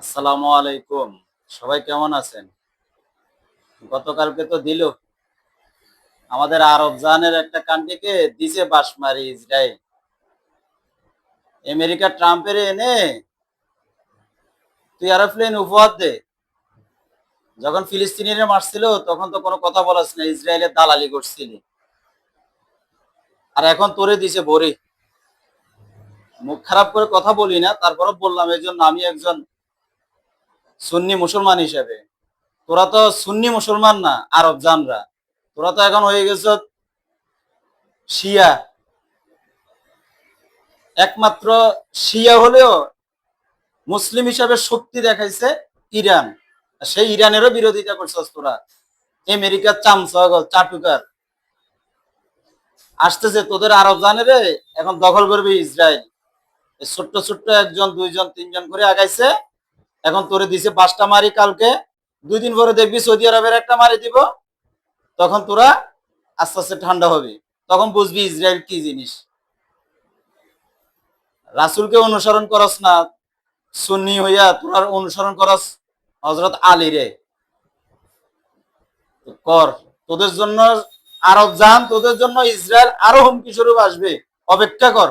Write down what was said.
আসসালামু আলাইকুম। সবাই কেমন আছেন? গতকালকে তো দিল। আমাদের আরব জাহানের একটা কান্ট্রিকে দিছে বাস মারি ইসরায়েল। আমেরিকা ট্রাম্পের এনে তুই এরোপ্লেন উপহার দে। যখন ফিলিস্তিনিরা মারছিল, তখন তো কোনো কথা বলাস না ইসরায়েলের দালালি করছিলি। আর এখন তোরে দিছে ভরে মুখ খারাপ করে কথা বলি না তারপরে বললাম এই জন্য আমি একজন সুন্নি মুসলমান হিসেবে। তোরা তো সুন্নি মুসলমান না, আরব জানরা। তোরা তো এখন হয়ে গেছ শিয়া। একমাত্র শিয়া হলেও মুসলিম হিসাবে শক্তি দেখাইছে ইরান। সেই ইরানেরও বিরোধিতা করছস তোরা। আমেরিকার চামচগল চাটুকার। আসতেছে তোদের আরব জানেরে, এখন দখল করবে ইসরায়েল। ছোট্ট ছোট্ট একজন, দুইজন, তিনজন করে আগাইছে। এখন তোরে দিছে পাঁচটা মারি কালকে, দুই দিন পরে দেখবি সৌদি আরবের একটা মারি দিব, তখন তোরা আস্তে আস্তে ঠান্ডা হবে। তখন বুঝবি ইসরায়েল কি জিনিস। রাসুলকে অনুসরণ করস না, সুন্নি হইয়া তোরা অনুসরণ করস হজরত আলী রে। কর, তোদের জন্য আরব জান তোদের জন্য ইসরায়েল আরও হুমকি স্বরূপ আসবে। অপেক্ষা কর।